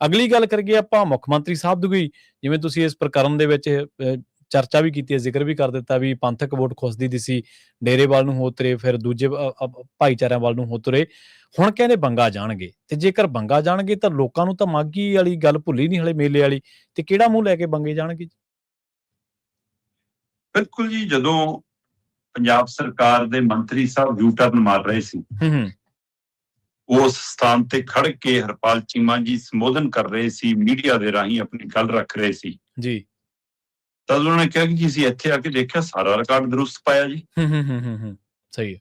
ਅਗਲੀ ਗੱਲ ਕਰੀਏ ਆਪਾਂ ਮੁੱਖ ਮੰਤਰੀ ਸਾਹਿਬ ਦੀ ਕੋਈ ਜਿਵੇਂ ਤੁਸੀਂ ਇਸ ਪ੍ਰਕਰਨ ਦੇ ਵਿੱਚ ਚਰਚਾ ਵੀ ਕੀਤੀ ਹੈ ਜ਼ਿਕਰ ਵੀ ਕਰ ਦਿੱਤਾ ਵੀ ਪੰਥਕ ਵੋਟ ਖੁੱਸਦੀ ਦੀ ਸੀ ਡੇਰੇ ਵੱਲ ਨੂੰ ਹੋ ਤੁਰੇ ਫਿਰ ਦੂਜੇ ਭਾਈਚਾਰਿਆਂ ਵੱਲ ਨੂੰ ਹੋ ਤੁਰੇ ਹੁਣ ਕਹਿੰਦੇ ਬੰਗਾ ਜਾਣਗੇ ਤੇ ਜੇਕਰ ਬੰਗਾ ਜਾਣਗੇ ਤਾਂ ਲੋਕਾਂ ਨੂੰ ਤਾਂ ਮਾਗੀ ਵਾਲੀ ਗੱਲ ਭੁੱਲੀ ਨਹੀਂ ਹਲੇ ਮੇਲੇ ਵਾਲੀ ਤੇ ਕਿਹੜਾ ਮੂੰਹ ਲੈ ਕੇ ਬੰਗੇ ਜਾਣਗੇ ਬਿਲਕੁਲ ਜੀ ਜਦੋਂ ਪੰਜਾਬ ਸਰਕਾਰ ਦੇ ਮੰਤਰੀ ਸਾਹਿਬ ਯੂ ਟਰਨ ਮਾਰ ਰਹੇ ਸੀ ਹੂੰ ਹੂੰ। ਉਸ ਸਥਾਨ ਤੇ ਖੜ ਕੇ ਹਰਪਾਲ ਚੀਮਾ ਜੀ ਸੰਬੋਧਨ ਕਰ ਰਹੇ ਸੀ ਮੀਡੀਆ ਦੇ ਰਾਹੀਂ ਆਪਣੀ ਗੱਲ ਰੱਖ ਰਹੇ ਸੀ। ਜੀ। ਤਦ ਉਹਨਾਂ ਨੇ ਕਿਹਾ ਕਿ ਜੀ ਅਸੀਂ ਇੱਥੇ ਆ ਕੇ ਦੇਖਿਆ ਸਾਰਾ ਰਿਕਾਰਡ ਦਰੁਸਤ ਪਾਇਆ ਜੀ। ਹੂੰ ਹੂੰ ਹੂੰ ਸਹੀ ਹੈ।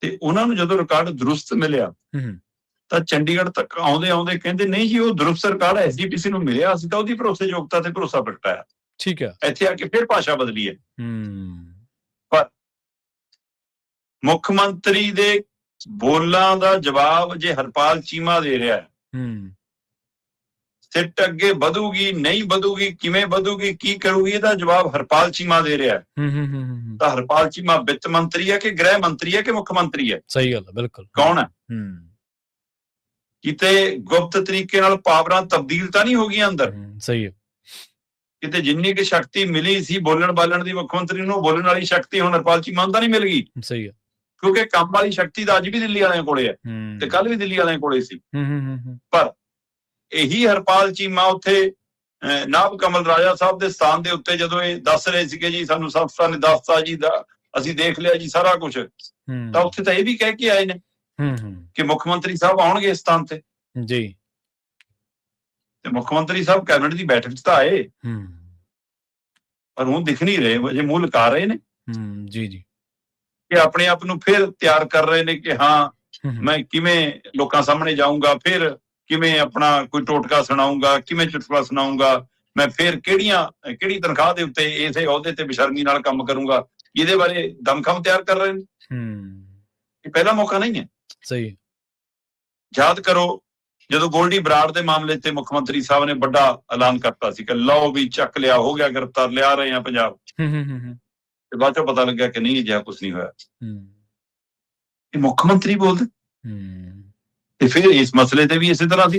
ਤੇ ਉਹਨਾਂ ਨੂੰ ਜਦੋਂ ਰਿਕਾਰਡ ਦਰੁਸਤ ਮਿਲਿਆ ਹੂੰ ਤਾਂ ਚੰਡੀਗੜ੍ਹ ਤੱਕ ਆਉਂਦੇ ਆਉਂਦੇ ਕਹਿੰਦੇ ਨਹੀਂ ਜੀ ਉਹ ਦਰੁਸਤ ਰਿਕਾਰਡ ਐਸਜੀਪੀਸੀ ਨੂੰ ਮਿਲਿਆ ਅਸੀਂ ਤਾਂ ਉਹਦੀ ਭਰੋਸੇਯੋਗਤਾ ਤੇ ਭਰੋਸਾ ਪ੍ਰਗਟਾਇਆ। ਠੀਕ ਹੈ। ਇੱਥੇ ਆ ਕੇ ਫਿਰ ਭਾਸ਼ਾ ਬਦਲੀ ਹੈ। ਹੂੰ। ਮੁੱਖ ਮੰਤਰੀ ਦੇ ਬੋਲਾਂ ਦਾ ਜਵਾਬ ਜੇ ਹਰਪਾਲ ਚੀਮਾ ਦੇ ਰਿਹਾ ਹੈ। ਹੂੰ। ਸਿੱਟ ਅੱਗੇ ਵਧੂਗੀ ਨਹੀਂ ਵਧੂਗੀ ਕਿਵੇਂ ਵਧੂਗੀ ਕੀ ਕਰੂਗੀ ਇਹਦਾ ਜਵਾਬ ਹਰਪਾਲ ਚੀਮਾ ਦੇ ਰਿਹਾ ਹੈ। ਹੂੰ ਹੂੰ ਹੂੰ, ਹੂੰ। ਤਾਂ ਹਰਪਾਲ ਚੀਮਾ ਵਿੱਤ ਮੰਤਰੀ ਹੈ ਕਿ ਗ੍ਰਹਿ ਮੰਤਰੀ ਹੈ ਕਿ ਮੁੱਖ ਮੰਤਰੀ ਹੈ? ਸਹੀ ਗੱਲ ਹੈ ਬਿਲਕੁਲ। ਕੌਣ ਹੈ? ਹੂੰ। ਕਿਤੇ ਗੁਪਤ ਤਰੀਕੇ ਨਾਲ ਪਾਵਰਾਂ ਤਬਦੀਲ ਤਾਂ ਨਹੀਂ ਹੋ ਗਈਆਂ ਅੰਦਰ? ਸਹੀ ਹੈ। ਕਿਤੇ ਜਿੰਨੀ ਕਿ ਸ਼ਕਤੀ ਮਿਲੀ ਸੀ ਬੋਲਣ ਬਾਲਣ ਦੀ ਮੁੱਖ ਮੰਤਰੀ ਨੂੰ ਬੋਲਣ ਵਾਲੀ ਸ਼ਕਤੀ ਹੁਣ ਹਰਪਾਲ ਚੀਮਾ ਨੂੰ ਤਾਂ ਨਹੀਂ ਮਿਲ ਗਈ? ਸਹੀ ਹੈ। ਕਿਉਂਕਿ ਕੰਮ ਵਾਲੀ ਸ਼ਕਤੀ ਤਾਂ ਅੱਜ ਵੀ ਦਿੱਲੀ ਵਾਲਿਆਂ ਕੋਲੇ ਹੈ ਤੇ ਕੱਲ ਵੀ ਦਿੱਲੀ ਵਾਲਿਆਂ ਕੋਲੇ ਸੀ। ਹੂੰ ਇਹੀ ਹਰਪਾਲ ਚੀਮਾ ਉੱਥੇ ਨਾਭ ਕਮਲ ਰਾਜਾ ਸਾਹਿਬ ਦੇ ਸਥਾਨ ਦੇ ਉੱਤੇ ਜਦੋਂ ਇਹ ਦੱਸ ਰਹੇ ਸੀਗੇ ਜੀ ਸਾਨੂੰ ਸੰਸਥਾ ਨੇ ਦੱਸਤਾ ਜੀ ਦਾ ਅਸੀਂ ਦੇਖ ਲਿਆ ਜੀ ਸਾਰਾ ਕੁਝ ਤਾਂ ਉੱਥੇ ਤਾਂ ਇਹ ਵੀ ਕਹਿ ਕੇ ਆਏ ਨੇ ਕਿ ਮੁੱਖ ਮੰਤਰੀ ਸਾਹਿਬ ਆਉਣਗੇ ਇਸ ਸਥਾਨ ਤੇ। ਜੀ। ਤੇ ਮੁੱਖ ਮੰਤਰੀ ਸਾਹਿਬ ਕੈਬਨਿਟ ਦੀ ਬੈਠਕ 'ਚ ਤਾਂ ਆਏ। ਹੂੰ। ਪਰ ਉਹ ਦਿਖ ਨਹੀਂ ਰਹੇ ਅਜੇ ਮੂੰਹ ਲੁਕਾ ਰਹੇ ਨੇ। ਹੂੰ ਜੀ ਜੀ। ਕਿ ਆਪਣੇ ਆਪ ਨੂੰ ਫਿਰ ਤਿਆਰ ਕਰ ਰਹੇ ਨੇ ਕਿ ਹਾਂ ਮੈਂ ਕਿਵੇਂ ਲੋਕਾਂ ਸਾਹਮਣੇ ਜਾਊਂਗਾ ਫਿਰ ਕਿਵੇਂ ਆਪਣਾ ਕੋਈ ਟੋਟਕਾ ਸੁਣਾਊਂਗਾ ਕਿਵੇਂ ਚੁਟਕਲਾ ਸੁਣਾਊਂਗਾ ਮੈਂ ਫਿਰ ਕਿਹੜੀਆਂ ਕਿਹੜੀ ਤਨਖਾਹ ਦੇ ਉੱਤੇ ਇਸੇ ਅਹੁਦੇ ਤੇ ਬੇਸ਼ਰਮੀ ਨਾਲ ਕੰਮ ਕਰੂੰਗਾ ਇਹਦੇ ਬਾਰੇ ਦਮਖਮ ਤਿਆਰ ਕਰ ਰਹੇ ਨੇ? ਹੂੰ ਇਹ ਪਹਿਲਾ ਮੌਕਾ ਨਹੀਂ ਹੈ। ਸਹੀ। ਯਾਦ ਕਰੋ ਜਦੋਂ ਗੋਲਡੀ ਬਰਾੜ ਦੇ ਮਾਮਲੇ ਤੇ ਮੁੱਖ ਮੰਤਰੀ ਸਾਹਿਬ ਨੇ ਵੱਡਾ ਐਲਾਨ ਕਰਤਾ ਸੀ ਕਿ ਲਓ ਵੀ ਚੱਕ ਲਿਆ ਹੋ ਗਿਆ ਗ੍ਰਿਫਤਾਰ ਲਿਆ ਰਹੇ ਆ ਪੰਜਾਬ। ਹੂੰ ਹੂੰ, ਹੂੰ ਤੇ ਬਾਅਦ ਚੋਂ ਪਤਾ ਲੱਗਿਆ ਕਿ ਨਹੀਂ ਅਜਿਹਾ ਕੁਝ ਨਹੀਂ ਹੋਇਆ। ਹੂੰ। ਇਹ ਮੁੱਖ ਮੰਤਰੀ ਬੋਲਦੇ। ਹੂੰ। ਤੇ ਫਿਰ ਇਸ ਮਸਲੇ ਤੇ ਵੀ ਇਸੇ ਤਰ੍ਹਾਂ ਸੀ।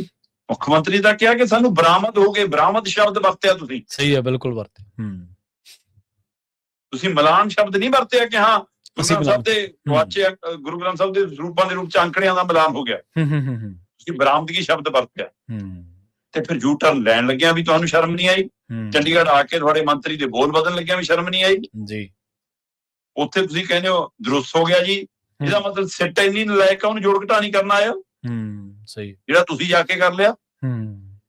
ਮੁੱਖ ਮੰਤਰੀ ਦਾ ਕਿਹਾ ਕਿ ਸਾਨੂੰ ਬਰਾਮਦ ਹੋ ਗਏ ਬਰਾਮਦ ਸ਼ਬਦ ਵਰਤਿਆ ਤੁਸੀਂ। ਸਹੀ ਹੈ ਬਿਲਕੁਲ ਵਰਤੇ ਹੂੰ। ਤੁਸੀਂ ਮਲਾਨ ਸ਼ਬਦ ਨਹੀਂ ਵਰਤਿਆ ਕਿ ਹਾਂ ਗ੍ਰੰਥ ਸਾਹਿਬ ਦੇ ਵਾਚੇ ਗੁਰੂ ਗ੍ਰੰਥ ਸਾਹਿਬ ਦੇ ਰੂਪਾਂ ਦੇ ਰੂਪ ਚ ਅੰਕੜਿਆਂ ਦਾ ਮਲਾਨ ਹੋ ਗਿਆ। ਹੂੰ ਹੂੰ ਹੂੰ, ਤੁਸੀਂ ਬਰਾਮਦਗੀ ਸ਼ਬਦ ਵਰਤਿਆ। ਹੂੰ। ਤੇ ਫਿਰ ਯੂ ਟਰਨ ਲੈਣ ਲੱਗਿਆ ਵੀ ਤੁਹਾਨੂੰ ਸ਼ਰਮ ਨਹੀਂ ਆਈ। ਚੰਡੀਗੜ੍ਹ ਆ ਕੇ ਤੁਹਾਡੇ ਮੰਤਰੀ ਦੇ ਬੋਲ ਬਦਲਣ ਲੱਗਿਆ ਵੀ ਸ਼ਰਮ ਨਹੀਂ ਆਈ। ਜੀ। ਉੱਥੇ ਤੁਸੀਂ ਕਹਿੰਦੇ ਹੋ ਦਰੁਸਤ ਹੋ ਗਿਆ ਜੀ। ਇਹਦਾ ਮਤਲਬ ਸਿੱਟ ਇੰਨੀ ਲੈ ਕੇ ਉਹਨੂੰ ਜੋੜ ਘਟਾ ਨਹੀਂ ਕਰਨਾ ਆਇਆ। ਹੂੰ ਸਹੀ। ਜਿਹੜਾ ਤੁਸੀਂ ਜਾ ਕੇ ਕਰ ਲਿਆ। ਹੂੰ।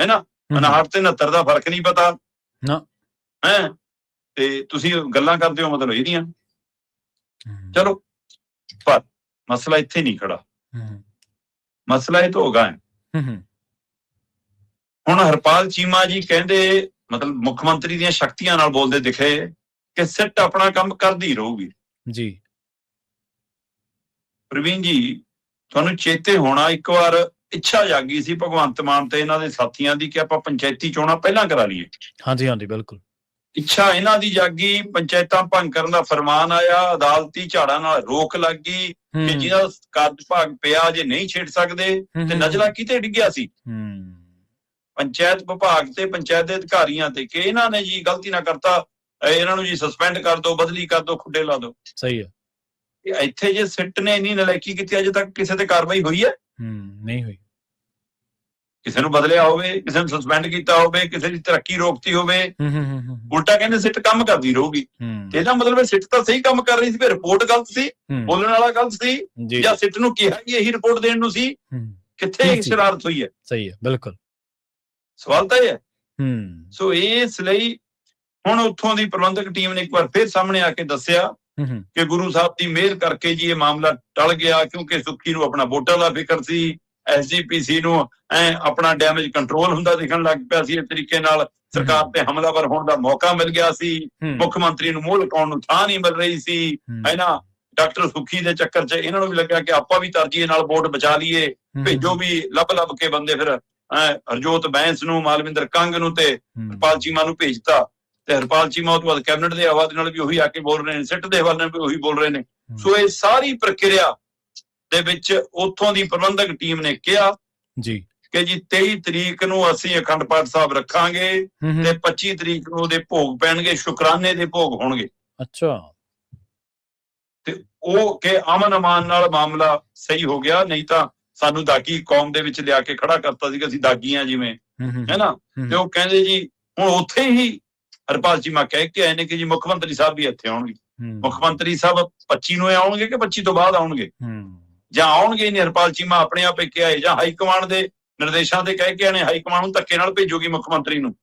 ਹੈ ਨਾ? ਹੂੰ, 59 ਤੇ 69 ਦਾ ਫ਼ਰਕ ਨਹੀਂ ਪਤਾ। ਨਾ। ਹੈ? ਤੇ ਤੁਸੀਂ ਗੱਲਾਂ ਕਰਦੇ ਹੋ ਮਤਲਬ ਇਹਦੀਆਂ ਚਲੋ। ਪਰ ਮਸਲਾ ਇੱਥੇ ਨਹੀਂ ਖੜਾ। ਹੂੰ। ਮਸਲਾ ਇਹ ਤਾਂ ਹੋਗਾ ਹੂੰ। ਹੁਣ ਹਰਪਾਲ ਚੀਮਾ ਜੀ ਕਹਿੰਦੇ ਮਤਲਬ ਮੁੱਖ ਮੰਤਰੀ ਦੀਆਂ ਸ਼ਕਤੀਆਂ ਨਾਲ ਬੋਲਦੇ ਦਿਖੇ। ਕਿ ਸਿੱਟ ਆਪਣਾ ਕੰਮ ਕਰਦੀ ਰਹੂਗੀ। ਜੀ। ਪ੍ਰਵੀਨ ਜੀ ਤੁਹਾਨੂੰ ਚੇਤੇ ਹੋਣਾ ਇੱਕ ਵਾਰ ਇੱਛਾ ਜਾਗੀ ਸੀ ਭਗਵੰਤ ਮਾਨ ਤੇ ਇਹਨਾਂ ਦੇ ਸਾਥੀਆਂ ਦੀ ਕਿ ਆਪਾਂ ਪੰਚਾਇਤੀ ਚੋਣਾਂ ਪਹਿਲਾਂ ਕਰਾ ਲਈਏ। ਹਾਂਜੀ ਹਾਂਜੀ ਬਿਲਕੁਲ। ਇੱਛਾ ਇਹਨਾਂ ਦੀ ਜਾਗੀ ਪੰਚਾਇਤਾਂ ਭੰਗ ਕਰਨ ਦਾ ਫਰਮਾਨ ਆਇਆ ਅਦਾਲਤੀ ਝਾੜਾਂ ਨਾਲ ਰੋਕ ਲੱਗ ਗਈ ਕਿ ਜਿਹਦਾ ਕਾਰਜ ਭਾਗ ਪਿਆ ਜੇ ਨਹੀਂ ਛੇੜ ਸਕਦੇ ਤੇ ਨਜ਼ਲਾ ਕਿਤੇ ਡਿੱਗਿਆ ਸੀ? ਹੂੰ। ਪੰਚਾਇਤ ਵਿਭਾਗ ਤੇ ਪੰਚਾਇਤ ਦੇ ਅਧਿਕਾਰੀਆਂ ਤੇ ਕਿ ਇਹਨਾਂ ਨੇ ਜੀ ਗਲਤੀ ਨਾ ਕਰਤਾ ਇਹਨਾਂ ਨੂੰ ਜੀ ਸਸਪੈਂਡ ਕਰ ਦਿਓ ਬਦਲੀ ਕਰ ਦਿਓ ਖੁੱਡੇ ਲਾ ਦਿਓ। ਸਹੀ ਹੈ। ਇਹ ਇੱਥੇ ਜੇ ਸਿੱਟ ਨੇ ਇੰਨੀ ਨਲਾਇਕੀ ਕੀਤੀ ਅਜੇ ਤੱਕ ਕਿਸੇ ਤੇ ਕਾਰਵਾਈ ਹੋਈ ਹੈ? ਹੂੰ ਨਹੀਂ ਹੋਈ। ਕਿਸੇ ਨੂੰ ਬਦਲਿਆ ਹੋਵੇ ਕਿਸੇ ਨੂੰ ਸਸਪੈਂਡ ਕੀਤਾ ਹੋਵੇ ਕਿਸੇ ਦੀ ਤਰੱਕੀ ਰੋਕਤੀ ਹੋਵੇ ਹੂੰ ਹੂੰ ਹੂੰ, ਹੂੰ। ਉਲਟਾ ਕਹਿੰਦੇ ਸਿੱਟ ਕੰਮ ਕਰਦੀ ਰਹੂਗੀ। ਤੇ ਇਹਦਾ ਮਤਲਬ ਹੈ ਸਿੱਟ ਤਾਂ ਸਹੀ ਕੰਮ ਕਰ ਰਹੀ ਸੀ ਫਿਰ ਰਿਪੋਰਟ ਗਲਤ ਸੀ ਬੋਲਣ ਵਾਲਾ ਗਲਤ ਸੀ ਜੀ। ਸਿੱਟ ਨੂੰ ਕਿਹਾ ਕਿ ਇਹੀ ਰਿਪੋਰਟ ਦੇਣ ਨੂੰ ਸੀ ਹੂੰ। ਕਿੱਥੇ ਜੀ। ਸ਼ਰਾਰਤ ਹੋਈ ਹੈ? ਸਹੀ ਹੈ ਬਿਲਕੁਲ। ਸਵਾਲ ਤਾਂ ਇਹ ਹੈ। ਹੂੰ। ਸੋ ਇਸ ਲਈ ਹੁਣ ਉੱਥੋਂ ਦੀ ਪ੍ਰਬੰਧਕ ਟੀਮ ਨੇ ਇੱਕ ਵਾਰ ਫਿਰ ਸਾਹਮਣੇ ਆ ਕੇ ਦੱਸਿਆ ਕਿ ਗੁਰੂ ਸਾਹਿਬ ਦੀ ਮਿਹਰ ਕਰਕੇ ਜੀ ਇਹ ਮਾਮਲਾ ਟਲ ਗਿਆ ਕਿਉਂਕਿ ਸੁੱਖੀ ਨੂੰ ਆਪਣਾ ਵੋਟਾਂ ਦਾ ਫਿਕਰ ਸੀ ਐਸਜੀਪੀਸੀ ਨੂੰ ਐ ਆਪਣਾ ਡੈਮੇਜ ਕੰਟਰੋਲ ਹੁੰਦਾ ਦਿਖਣ ਲੱਗ ਪਿਆ ਸੀ ਇਸ ਤਰੀਕੇ ਨਾਲ ਸਰਕਾਰ ਤੇ ਹਮਲਾਵਰ ਹੋਣ ਦਾ ਮੌਕਾ ਮਿਲ ਗਿਆ ਸੀ। ਮੁੱਖ ਮੰਤਰੀ ਨੂੰ ਮੂੰਹ ਲਕਾਉਣ ਨੂੰ ਥਾਂ ਨਹੀਂ ਮਿਲ ਰਹੀ ਸੀ। ਹੂੰ, ਹੈ ਨਾ ਡਾਕਟਰ ਸੁੱਖੀ ਦੇ ਚੱਕਰ 'ਚ ਇਹਨਾਂ ਨੂੰ ਵੀ ਲੱਗਿਆ ਕਿ ਆਪਾਂ ਵੀ ਤਰਜੀਹ ਨਾਲ ਵੋਟ ਬਚਾ ਲਈਏ ਭੇਜੋ ਵੀ ਲੱਭ ਲੱਭ ਕੇ ਬੰਦੇ ਫਿਰ ਹਰਜੋਤ ਬੈਂਸ ਨੂੰ ਮਾਲਵਿੰਦਰ ਕੰਗ ਨੂੰ ਤੇ ਹਰਪਾਲ ਚੀਮਾ ਨੂੰ ਭੇਜਤਾ। ਤੇ ਹਰਪਾਲ ਚੀਮਾ ਉਹ ਤੋਂ ਬਾਅਦ ਕੈਬਨਿਟ ਦੇ ਆਵਾਜ਼ ਨਾਲ ਵੀ ਉਹੀ ਆ ਕੇ ਬੋਲ ਰਹੇ ਨੇ ਸਿੱਟ ਦੇ ਹਵਾਲੇ ਨਾਲ ਵੀ ਉਹੀ ਬੋਲ ਰਹੇ ਨੇ। ਸੋ ਇਹ ਸਾਰੀ ਪ੍ਰਕਿਰਿਆ ਦੇ ਵਿੱਚ ਉੱਥੋਂ ਦੀ ਪ੍ਰਬੰਧਕ ਟੀਮ ਨੇ ਕਿਹਾ ਜੀ। ਕਿ ਜੀ 23 ਤਰੀਕ ਨੂੰ ਅਸੀਂ ਅਖੰਡ ਪਾਠ ਸਾਹਿਬ ਰੱਖਾਂਗੇ ਤੇ 25 ਤਰੀਕ ਨੂੰ ਉਹਦੇ ਭੋਗ ਪੈਣਗੇ ਸ਼ੁਕਰਾਨੇ ਦੇ ਭੋਗ ਹੋਣਗੇ। ਅੱਛਾ। ਤੇ ਉਹ ਕਿ ਅਮਨ ਅਮਾਨ ਨਾਲ ਮਾਮਲਾ ਸਹੀ ਹੋ ਗਿਆ ਨਹੀਂ ਤਾਂ ਸਾਨੂੰ ਦਾਗੀ ਕੌਮ ਦੇ ਵਿੱਚ ਲਿਆ ਕੇ ਖੜਾ ਕਰਤਾ ਸੀ ਕਿ ਅਸੀਂ ਦਾਗੀਆਂ ਜਿਵੇਂ ਹੂੰ ਹੂੰ। ਹੈ ਨਾ? ਹੂੰ, ਤੇ ਉਹ ਕਹਿੰਦੇ ਜੀ ਹੁਣ ਉੱਥੇ ਹੀ ਹਰਪਾਲ ਚੀਮਾ ਕਹਿ ਕੇ ਆਏ ਨੇ ਕਿ ਜੀ ਮੁੱਖ ਮੰਤਰੀ ਸਾਹਿਬ ਵੀ ਇੱਥੇ ਆਉਣਗੇ। ਮੁੱਖ ਮੰਤਰੀ ਸਾਹਿਬ 25 ਨੂੰ ਆਉਣਗੇ ਕਿ 25 ਤੋਂ ਬਾਅਦ ਆਉਣਗੇ? ਜਾਂ ਆਉਣਗੇ ਨਹੀਂ? ਹਰਪਾਲ ਚੀਮਾ ਆਪਣੇ ਆਪ ਹੀ ਆਏ ਜਾਂ ਹਾਈ ਕਮਾਂਡ ਦੇ ਨਿਰਦੇਸ਼ਾਂ ਤੇ ਕਹਿ ਕੇ ਆਣੇ ਹਾਈ ਕਮਾਂਡ ਨੂੰ ਧੱਕੇ ਨਾਲ ਭੇਜੂਗੀ ਮੁੱਖ ਮੰਤਰੀ ਨੂੰ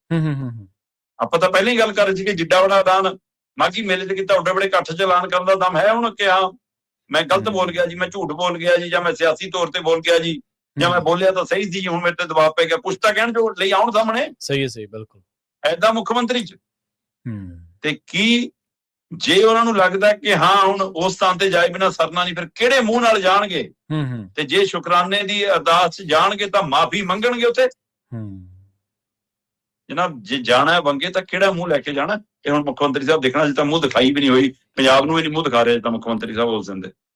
ਆਪਾਂ ਤਾਂ ਪਹਿਲਾਂ ਹੀ ਗੱਲ ਕਰ ਰਹੇ ਸੀ ਕਿ ਜਿੱਡਾ ਬੜਾ ਐਲਾਨ। ਮਾਗੀ ਮੇਲੇ ਤੇ ਕੀਤਾ ਉੱਡੇ ਬੜੇ ਇਕੱਠ ਚ ਐਲਾਨ ਕਰਨ ਦਾ ਦਮ ਹੈ ਹੁਣ ਕਿਹਾ ਮੈਂ ਗਲਤ। ਬੋਲ ਗਿਆ ਜੀ ਮੈਂ ਝੂਠ ਬੋਲ ਗਿਆ ਜੀ ਜਾਂ ਮੈਂ ਸਿਆਸੀ ਤੌਰ ਤੇ ਬੋਲ ਗਿਆ ਜੀ ਜਾਂ ਮੈਂ ਬੋਲਿਆ ਤਾਂ ਸਹੀ ਸੀ ਹੁਣ ਮੇਰੇ ਤੇ ਦਬਾਅ ਪੈ ਗਿਆ। ਤਾਂ ਕਹਿਣ ਜੋ ਲਈ ਆਉਣ ਸਾਹਮਣੇ। ਸਹੀ ਹੈ ਸਹੀ ਬਿਲਕੁਲ। ਐਦਾਂ ਮੁੱਖ ਮੰਤਰੀ ਚ ਤੇ ਕੀ ਜੇ ਉਹਨਾਂ ਨੂੰ ਲੱਗਦਾ ਕਿ ਹਾਂ ਹੁਣ ਉਸ ਥਾਂ ਤੇ ਜਾਏ ਬਿਨਾ ਸਰਨਾ ਨਹੀਂ ਫਿਰ ਕਿਹੜੇ ਮੂੰਹ ਨਾਲ ਜਾਣਗੇ? ਹੂੰ ਹੂੰ। ਤੇ ਜੇ ਸ਼ੁਕਰਾਨੇ ਦੀ ਅਰਦਾਸ ਚ ਜਾਣਗੇ ਤਾਂ ਮਾਫੀ ਮੰਗਣਗੇ ਉੱਥੇ? ਹੂੰ। ਜਨਾਬ ਜੇ ਜਾਣਾ ਹੈ ਬੰਗੇ ਤਾਂ ਕਿਹੜਾ ਮੂੰਹ ਲੈ ਕੇ ਜਾਣਾ? ਇਹ ਹੁਣ ਮੁੱਖ ਮੰਤਰੀ ਸਾਹਿਬ ਦੇਖਣਾ ਸੀ ਤਾਂ ਮੂੰਹ ਦਿਖਾਈ ਵੀ ਨਹੀਂ ਹੋਈ। ਪੰਜਾਬ ਨੂੰ ਵੀ ਨਹੀਂ ਮੂੰਹ ਦਿਖਾ ਰਹੇ ਤਾਂ ਮੁੱਖ ਮੰਤਰੀ ਸਾਹਿਬ ਉਸ ਦਿਨ ਦੇ।